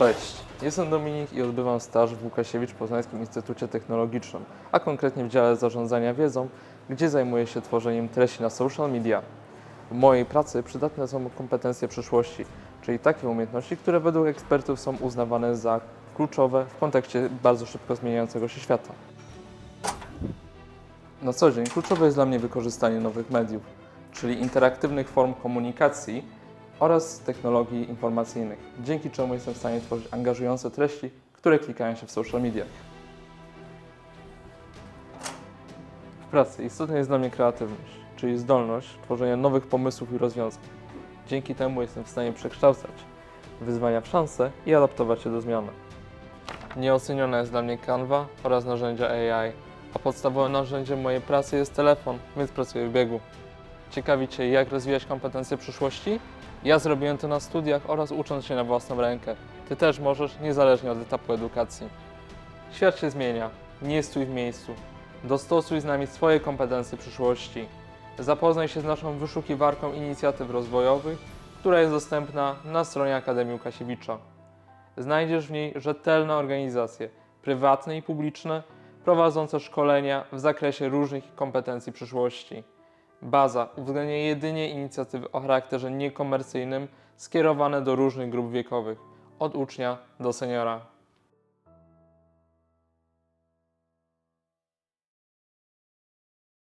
Cześć, jestem Dominik i odbywam staż w Łukasiewicz Poznańskim Instytucie Technologicznym, a konkretnie w dziale zarządzania wiedzą, gdzie zajmuję się tworzeniem treści na social media. W mojej pracy przydatne są kompetencje przyszłości, czyli takie umiejętności, które według ekspertów są uznawane za kluczowe w kontekście bardzo szybko zmieniającego się świata. Na co dzień kluczowe jest dla mnie wykorzystanie nowych mediów, czyli interaktywnych form komunikacji oraz technologii informacyjnych, dzięki czemu jestem w stanie tworzyć angażujące treści, które klikają się w social media. W pracy istotna jest dla mnie kreatywność, czyli zdolność tworzenia nowych pomysłów i rozwiązań. Dzięki temu jestem w stanie przekształcać wyzwania w szanse i adaptować się do zmiany. Nieocenione jest dla mnie Canva oraz narzędzia AI, a podstawowym narzędziem mojej pracy jest telefon, więc pracuję w biegu. Ciekawi Cię, jak rozwijać kompetencje przyszłości? Ja zrobiłem to na studiach oraz ucząc się na własną rękę. Ty też możesz, niezależnie od etapu edukacji. Świat się zmienia, nie stój w miejscu. Dostosuj z nami swoje kompetencje przyszłości. Zapoznaj się z naszą wyszukiwarką inicjatyw rozwojowych, która jest dostępna na stronie Akademii Łukasiewicza. Znajdziesz w niej rzetelne organizacje, prywatne i publiczne, prowadzące szkolenia w zakresie różnych kompetencji przyszłości. Baza uwzględnia jedynie inicjatywy o charakterze niekomercyjnym skierowane do różnych grup wiekowych, od ucznia do seniora.